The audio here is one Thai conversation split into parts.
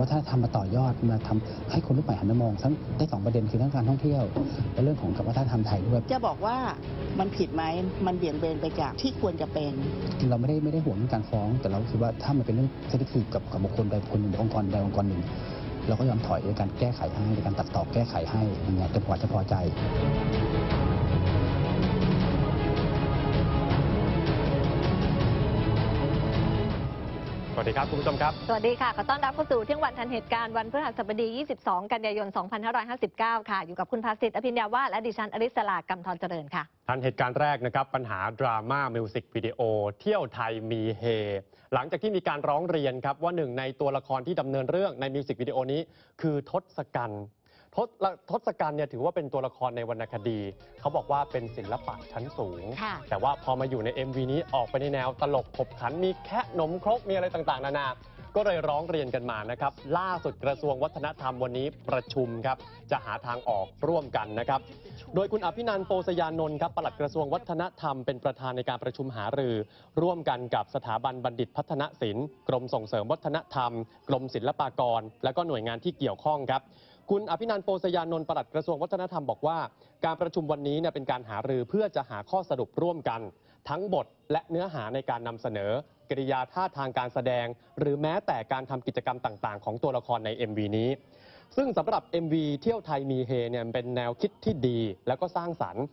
วัฒนธรรมมาต่อยอดมาทำให้คนรุ่นใหม่หันมามองทั้งได้สองประเด็นคือทั้งการท่องเที่ยว และเรื่องของกับวัฒนธรรมไทยด้วยจะบอกว่ามันผิดไหมมันเบี่ยงเบนไปจากที่ควรจะเป็น เราไม่ได้ไม่ได้ห่วงเรื่องการฟ้อง แต่เราคิดว่าถ้ามันเป็นเรื่องเซนซิทีฟกับกับบุคคลใดบุคคลหนึ่งหรือองค์กรใดองค์กรหนึ่ง เราก็ยอมถอยในการแก้ไขให้ในการตัดต่อแก้ไขให้อย่างเงี้ยจนกว่าจะพอใจ วัสดีครับคุณผู้ชมครับ สวัสดีค่ะขอต้อนรับเข้าสู่เที่ยงวันทันเหตุการณ์วันพฤหัสบดี 22 กันยายน 2559 ค่ะ อยู่กับคุณภาสิทธิ์อภิญญาวาสและดิฉันอริสลากำธรเจริญค่ะ ทันเหตุการณ์แรกนะครับ ปัญหาดราม่ามิวสิกวิดีโอ เที่ยวไทยมีเฮ หลังจากที่มีการร้องเรียนครับว่าหนึ่งในตัวละครที่ดำเนินเรื่องในมิวสิกวิดีโอนี้ คือทศกัณฐ์ ทศทศกัณฐ์เนี่ยถือว่าเป็นตัวละครในวรรณคดี เขาบอกว่าเป็นศิลปะชั้นสูง ค่ะแต่ว่าพอมาอยู่ใน MV นี้ออกไปในแนวตลกขบขันมีแคะนมครกมีอะไรต่างๆ นานา ก็เลยร้องเรียนกันมานะครับล่าสุดกระทรวงวัฒนธรรมวันนี้ประชุมครับจะหาทางออกร่วมกันนะครับ โดยคุณอภินันท์โปสยานนท์ครับปลัดกระทรวงวัฒนธรรมเป็นประธานในการประชุมหารือ ร่วมกันกับสถาบันบัณฑิตพัฒนศิลป์กรมส่งเสริมวัฒนธรรม กรมศิลปากร และก็หน่วยงานที่เกี่ยวข้องครับ คุณอภินันท์โปสยานนท์ปลัดกระทรวงวัฒนธรรมบอกว่า การประชุมวันนี้เนี่ยเป็นการหารือเพื่อจะหาข้อสรุปร่วมกัน ทั้งบทและเนื้อหาในการนำเสนอ กริยาท่าทางการแสดง หรือแม้แต่การทำกิจกรรมต่าง ๆ ของตัวละครใน MV นี้ ซึ่งสำหรับ MV เที่ยวไทยมีเฮเนี่ยเป็นแนวคิดที่ดีแล้วก็สร้างสรรค์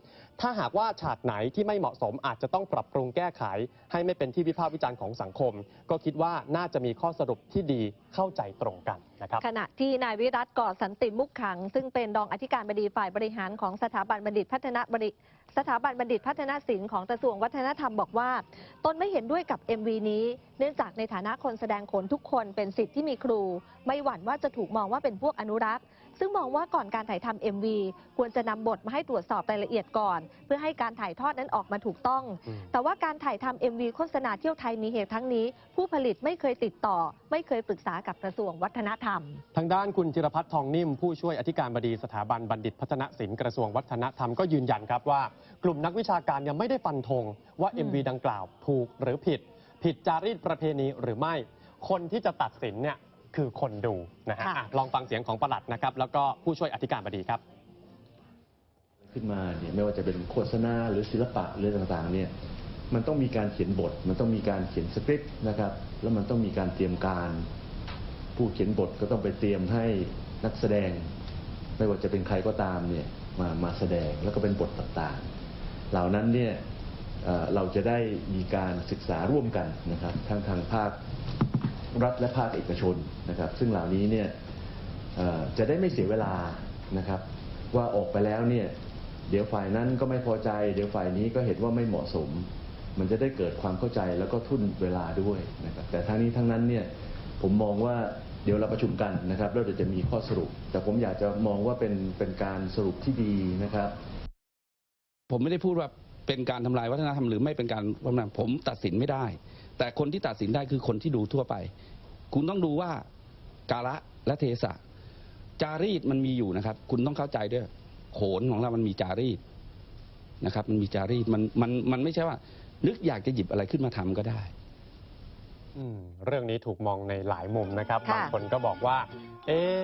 ถ้าหากว่าฉากไหนที่ไม่เหมาะสมอาจจะต้องปรับปรุงแก้ไข ให้ไม่เป็นที่วิพากษ์วิจารณ์ของสังคม ก็คิดว่าน่าจะมีข้อสรุปที่ดีเข้าใจตรงกันนะครับขณะที่นายวิรัตก่อสันติมุขขัง ซึ่งเป็นรองอธิการบดีฝ่ายบริหารของสถาบันบัณฑิตพัฒนบริสถาบันบัณฑิตพัฒนศิลป์ของกระทรวงวัฒนธรรมบอกว่า ตนไม่เห็นด้วยกับ MV นี้ เนื่องจากในฐานะคนแสดงโขนทุกคนเป็นสิทธิ์ที่มีครู ไม่หวั่นว่าจะถูกมองว่าเป็นพวกอนุรักษ์ ซึ่งมองว่าก่อนการถ่ายทำ MV ควรจะนำบทมาให้ตรวจสอบรายละเอียดก่อน เพื่อให้การถ่ายทอดนั้นออกมาถูกต้องอืมแต่ว่าการถ่ายทำ MV โฆษณาเที่ยวไทยมีเหตุทั้งนี้ ผู้ผลิตไม่เคยติดต่อ ไม่เคยปรึกษากับกระทรวงวัฒนธรรม ทางด้านคุณจิรพัฒน์ทองนิ่ม ผู้ช่วยอธิการบดีสถาบันบัณฑิตพัฒนศิลป์กระทรวงวัฒนธรรมก็ยืนยันครับว่า กลุ่มนักวิชาการยังไม่ได้ฟันธงว่าอืม MV ดังกล่าวถูกหรือผิด ผิดจารีตประเพณีหรือไม่ คนที่จะตัดสินเนี่ยคือคนดูนะฮะค่ะ อะลองฟังเสียงของประหลัดนะครับ แล้วก็ผู้ช่วยอธิการบดีครับ ขึ้นมาเนี่ยไม่ว่าจะเป็นโฆษณาหรือศิลปะหรือต่างๆเนี่ยมันต้องมีการเขียนบท มันต้องมีการเขียนสคริปต์นะครับแล้วมันต้องมีการเตรียมการ ผู้เขียนบทก็ต้องไปเตรียมให้นักแสดง ไม่ว่าจะเป็นใครก็ตามเนี่ยมามาแสดงแล้วก็เป็นบทต่างๆ เหล่านั้นเนี่ย เราจะได้มีการศึกษาร่วมกันนะครับทั้งทางภาครัฐและภาคเอกชนนะครับ ซึ่งเหล่านี้เนี่ยจะได้ไม่เสียเวลานะครับ ว่าออกไปแล้วเนี่ยเดี๋ยวฝ่ายนั้นก็ไม่พอใจ เดี๋ยวฝ่ายนี้ก็เห็นว่าไม่เหมาะสม มันจะได้เกิดความเข้าใจแล้วก็ทุ่นเวลาด้วยนะครับแต่ทั้งนี้ทั้งนั้นเนี่ยผมมองว่าเดี๋ยวเราประชุมกันนะครับแล้วเดี๋ยวจะมีข้อสรุป แต่ผมอยากจะมองว่าเป็นเป็นการสรุปที่ดีนะครับ ผมไม่ได้พูดว่า เป็นการทำลายวัฒนธรรมหรือไม่เป็นการวัฒนธรรมผมตัดสินไม่ได้ แต่คนที่ตัดสินได้คือคนที่ดูทั่วไป คุณต้องดูว่ากาละและเทศะ จารีตมันมีอยู่นะครับ คุณต้องเข้าใจด้วยโขนของเรามันมีจารีตนะครับ มันมีจารีตมันมันมันไม่ใช่ว่า นึกอยากจะหยิบอะไรขึ้นมาทำก็ได้อืมเรื่องนี้ถูกมองในหลายมุมนะครับค่ะบางคนก็บอกว่า เอ๊ะ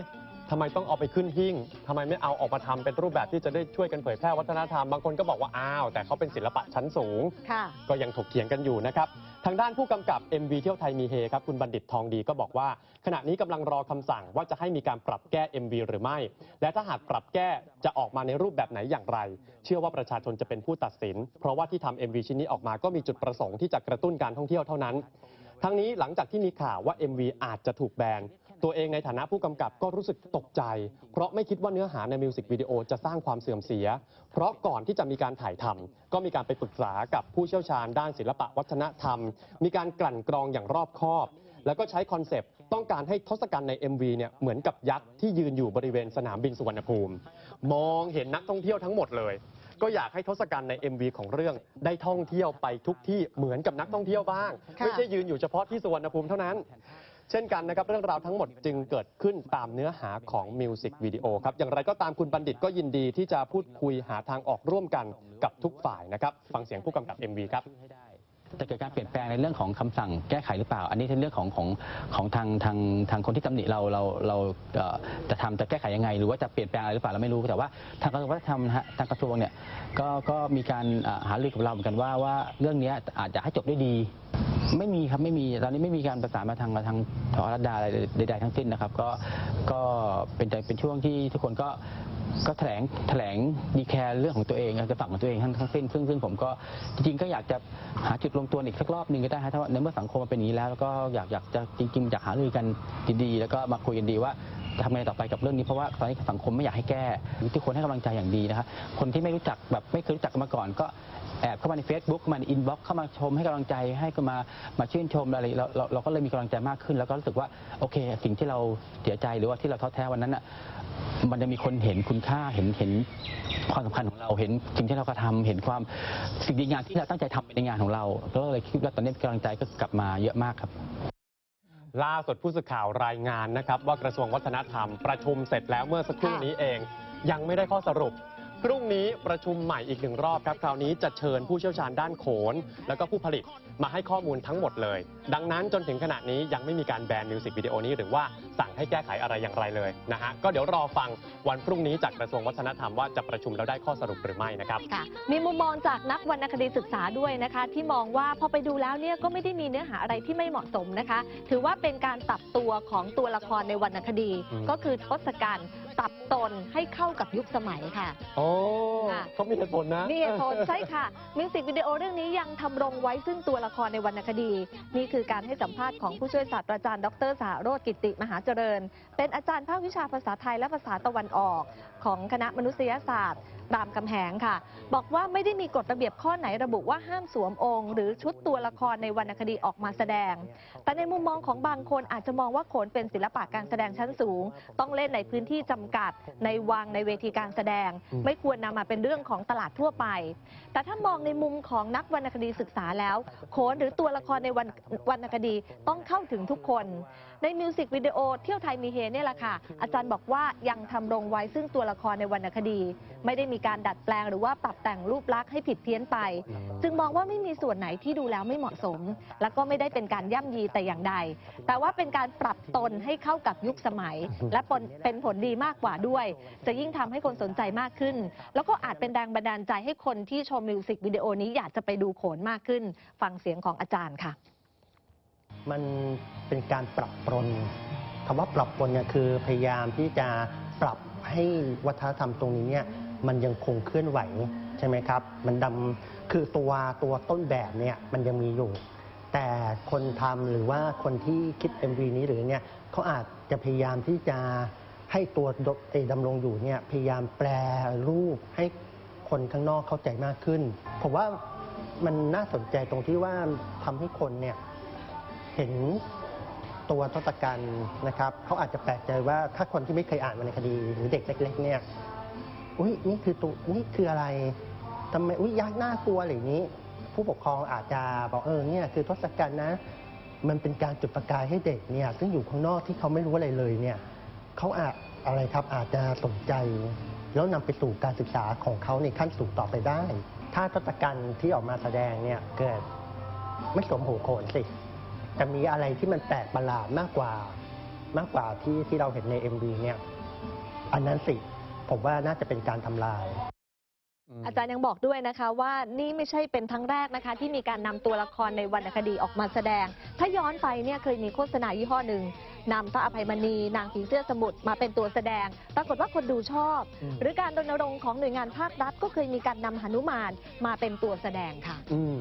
ทำไมต้องเอาไปขึ้นหิ้งทำไมไม่เอาออกมาทำเป็นรูปแบบที่จะได้ช่วยกันเผยแพร่วัฒนธรรม บางคนก็บอกว่าอ้าว แต่เขาเป็นศิลปะชั้นสูง ค่ะ ก็ยังถกเถียงกันอยู่นะครับ ทางด้านผู้กำกับ MV เที่ยวไทยมีเฮครับ คุณบัณฑิตทองดีก็บอกว่า ขณะนี้กำลังรอคำสั่งว่าจะให้มีการปรับแก้ MV หรือไม่ และถ้าหากปรับแก้จะออกมาในรูปแบบไหนอย่างไร เชื่อว่าประชาชนจะเป็นผู้ตัดสิน เพราะว่าที่ทำ MV ชิ้นนี้ออกมาก็มีจุดประสงค์ที่จะกระตุ้นการท่องเที่ยวเท่านั้น ทั้งนี้หลังจากที่มีข่าวว่า MV อาจจะถูกแบน ตัวเองในฐานะผู้กำกับก็รู้สึกตกใจ เพราะไม่คิดว่าเนื้อหาในมิวสิกวิดีโอจะสร้างความเสื่อมเสีย เพราะก่อนที่จะมีการถ่ายทำก็มีการไปปรึกษากับผู้เชี่ยวชาญด้านศิลปะวัฒนธรรม มีการกลั่นกรองอย่างรอบคอบ แล้วก็ใช้คอนเซปต์ต้องการให้ทศกัณฐ์ใน MV เนี่ยเหมือนกับยักษ์ที่ยืนอยู่บริเวณสนามบินสุวรรณภูมิ มองเห็นนักท่องเที่ยวทั้งหมดเลย ก็อยากให้ทศกัณฐ์ใน MV ของเรื่องได้ท่องเที่ยวไปทุกที่เหมือนกับนักท่องเที่ยวบ้าง ไม่ใช่ยืนอยู่เฉพาะที่สุวรรณภูมิเท่านั้น เช่นกันนะครับเรื่องราวทั้งหมดจึงเกิดขึ้นตามเนื้อหาของมิวสิกวิดีโอครับอย่างไรก็ตามคุณบัณฑิตก็ยินดีที่จะพูดคุยหาทางออกร่วมกันกับทุกฝ่ายนะครับฟังเสียงผู้กำกับ MV ครับ จะเกิดการเปลี่ยนแปลงในเรื่องของคำสั่งแก้ไขหรือเปล่า อันนี้เป็นเรื่องของของของทางทางทางคนที่ตำหนิเราเราเราเอ่อจะทำจะแก้ไขยังไง หรือว่าจะเปลี่ยนแปลงอะไรหรือเปล่าเราไม่รู้แต่ว่าทางกระทรวงวัฒนธรรมนะฮะทางกระทรวงเนี่ยก็ก็มีการอ่าหารือกับเราเหมือนกันว่าว่าเรื่องเนี้ยอาจจะให้จบได้ดี ไม่มีครับไม่มีตอนนี้ไม่มีการประสานมาทางมาทางทอรัดดาอะไรใดๆทั้งสิ้นนะครับ ก็ก็เป็นเป็นช่วงที่ทุกคนก็ ก็แถลงแถลงดีแคร์เรื่องของตัวเองจะฝั่งของตัวเองทั้งทั้งสิ้นซึ่งซึ่งผมก็จริงๆก็อยากจะหาจุดลงตัวอีกสักรอบหนึ่งก็ได้ฮะถ้าว่าในเมื่อสังคมมันเป็นอย่างนี้แล้วแล้วก็อยากอยากจะจริงๆอยากหารือกันดีๆ แล้วก็มาคุยกันดีว่าจะทำไงต่อไปกับเรื่องนี้เพราะว่าตอนนี้สังคมไม่อยากให้แก้ทุกคนให้กำลังใจอย่างดีนะครับคนที่ไม่รู้จักแบบไม่เคยรู้จักกันมาก่อนก็ แอบเข้ามาใน Facebook เข้ามาในอินบ็อกเข้ามาชมให้กำลังใจให้ก็มามาชื่นชมอะไรเราเราเราก็เลยมีกำลังใจมากขึ้น แล้วก็รู้สึกว่าโอเค สิ่งที่เราเสียใจหรือว่าที่เราท้อแท้วันนั้นอะมันจะมีคนเห็นคุณค่าเห็นเห็นความสำคัญของเราเห็นสิ่งที่เรากระทำเห็นความสิ่งดีงามที่เราตั้งใจทำในงานของเราก็เลยคิดว่าตอนนี้กำลังใจก็กลับมาเยอะมากครับล่าสุดผู้สื่อข่าวรายงานนะครับว่ากระทรวงวัฒนธรรมประชุมเสร็จแล้วเมื่อสักครู่นี้เอง ยังไม่ได้ข้อสรุป พรุ่งนี้ประชุมใหม่อีกหนึ่งรอบครับ คราวนี้จะเชิญผู้เชี่ยวชาญด้านโขน แล้วก็ผู้ผลิตมาให้ข้อมูลทั้งหมดเลย ดังนั้นจนถึงขณะนี้ยังไม่มีการแบนมิวสิกวิดีโอนี้หรือว่าสั่งให้แก้ไขอะไรอย่างไรเลยนะฮะ ก็เดี๋ยวรอฟังวันพรุ่งนี้จากกระทรวงวัฒนธรรมว่าจะประชุมแล้วได้ข้อสรุปหรือไม่นะครับ ค่ะมีมุมมองจากนักวรรณคดีศึกษาด้วยนะคะ ที่มองว่าพอไปดูแล้วเนี่ยก็ไม่ได้มีเนื้อหาอะไรที่ไม่เหมาะสมนะคะ ถือว่าเป็นการปรับตัวของตัวละครในวรรณคดี อืม ก็คือทศกัณฐ์ ปรับตนให้เข้ากับยุคสมัยค่ะ โอ้ค่ะ เขามีเหตุผลนะมีเหตุผลใช่ค่ะมิวสิกวิดีโอเรื่องนี้ยังทำรงไว้ซึ่งตัวละครในวรรณคดี นี่คือการให้สัมภาษณ์ของผู้ช่วยศาสตราจารย์ดรสหโรธกิติมหาเจริญ เป็นอาจารย์ภาควิชาภาษาไทยและภาษาตะวันออก ของคณะมนุษยศาสตร์ รามคำแหงค่ะ บอกว่าไม่ได้มีกฎระเบียบข้อไหนระบุว่าห้ามสวมองค์ หรือชุดตัวละครในวรรณคดีออกมาแสดง แต่ในมุมมองของบางคนอาจจะมองว่าโขนเป็นศิลปะการแสดงชั้นสูง ต้องเล่นในพื้นที่จำกัด ในวังในเวทีการแสดงอืมไม่ควรนำมาเป็นเรื่องของตลาดทั่วไป แต่ถ้ามองในมุมของนักวรรณคดีศึกษาแล้ว โขนหรือตัวละครในวรรณวรรณคดีต้องเข้าถึงทุกคน ในมิวสิกวิดีโอเที่ยวไทยมีเฮเนี่ยแหละค่ะอาจารย์บอกว่ายังทำรงไว้ซึ่งตัวละครในวรรณคดี ไม่ได้มีการดัดแปลงหรือว่าปรับแต่งรูปลักษณ์ให้ผิดเพี้ยนไป จึงมองว่าไม่มีส่วนไหนที่ดูแล้วไม่เหมาะสม แล้วก็ไม่ได้เป็นการย่ำยีแต่อย่างใด แต่ว่าเป็นการปรับตนให้เข้ากับยุคสมัย และผลเป็นผลดีมากกว่าด้วย จะยิ่งทำให้คนสนใจมากขึ้น แล้วก็อาจเป็นแรงบันดาลใจให้คนที่ชมมิวสิกวิดีโอนี้อยากจะไปดูโขนมากขึ้น ฟังเสียงของอาจารย์ค่ะ มันเป็นการปรับปรนคำว่าปรับปรนเนี่ยคือพยายามที่จะปรับให้วัฒนธรรมตรงนี้เนี่ย มันยังคงเคลื่อนไหวใช่ไหมครับ มันดำคือตัวตัวต้นแบบเนี่ยมันยังมีอยู่ แต่คนทำหรือว่าคนที่คิด MV นี้หรือเนี่ยเขาอาจจะพยายามที่จะให้ตัวดเอ่อดำรงอยู่เนี่ยพยายามแปลรูปให้คนข้างนอกเข้าใจมากขึ้น ผมว่ามันน่าสนใจตรงที่ว่าทำให้คนเนี่ยเห็นตัวทศกัณฐ์นะครับเขาอาจจะแปลกใจว่าถ้าคนที่ไม่เคยอ่านวรรณคดีหรือเด็กเล็กๆเนี่ย อุ้ยนี่คือตัวนี่คืออะไรทำไมอุ้ยยักษ์น่ากลัวอะไรอย่างนี้ ผู้ปกครองอาจจะบอกเออเนี่ยคือทศกัณฐ์นะ มันเป็นการจุดประกายให้เด็กเนี่ย ซึ่งอยู่ข้างนอกที่เขาไม่รู้อะไรเลยเนี่ยเขาอาจอะไรครับอาจจะสนใจ แล้วนำไปสู่การศึกษาของเขาในขั้นสูงต่อไปได้ ถ้าทศกัณฐ์ที่ออกมาแสดงเนี่ยเกิดไม่สมหูโขนสิจะมีอะไรที่มันแปลกประหลาดมากกว่ามากกว่าที่ที่เราเห็นใน MV เนี่ย อันนั้นสิ ผมว่าน่าจะเป็นการทำลาย อาจารย์ยังบอกด้วยนะคะว่านี่ไม่ใช่เป็นครั้งแรกนะคะ ที่มีการนำตัวละครในวรรณคดีออกมาแสดง ถ้าย้อนไปเนี่ยเคยมีโฆษณายี่ห้อหนึ่งนำพระอภัยมณี นางผีเสื้อสมุทรมาเป็นตัวแสดง ปรากฏว่าคนดูชอบ อืม หรือการรณรงค์ของหน่วยงานภาครัฐก็เคยมีการนำหนุมานมาเป็นตัวแสดงค่ะ อืม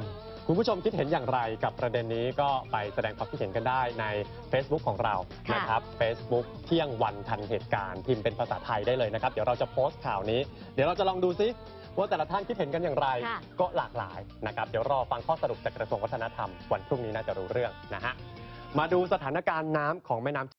คุณผู้ชมคิดเห็นอย่างไรกับประเด็นนี้ก็ไปแสดงความคิดเห็นกันได้ใน Facebook ของเราค่ะนะครับ Facebook เที่ยงวันทันเหตุการณ์พิมพ์เป็นภาษาไทยได้เลยนะครับ เดี๋ยวเราจะโพสต์ข่าวนี้ เดี๋ยวเราจะลองดูซิว่าแต่ละท่านคิดเห็นกันอย่างไร ค่ะ ก็หลากหลายนะครับ เดี๋ยวรอฟังข้อสรุปจากกระทรวงวัฒนธรรม วันพรุ่งนี้น่าจะรู้เรื่องนะฮะมาดูสถานการณ์น้ำของแม่น้ำ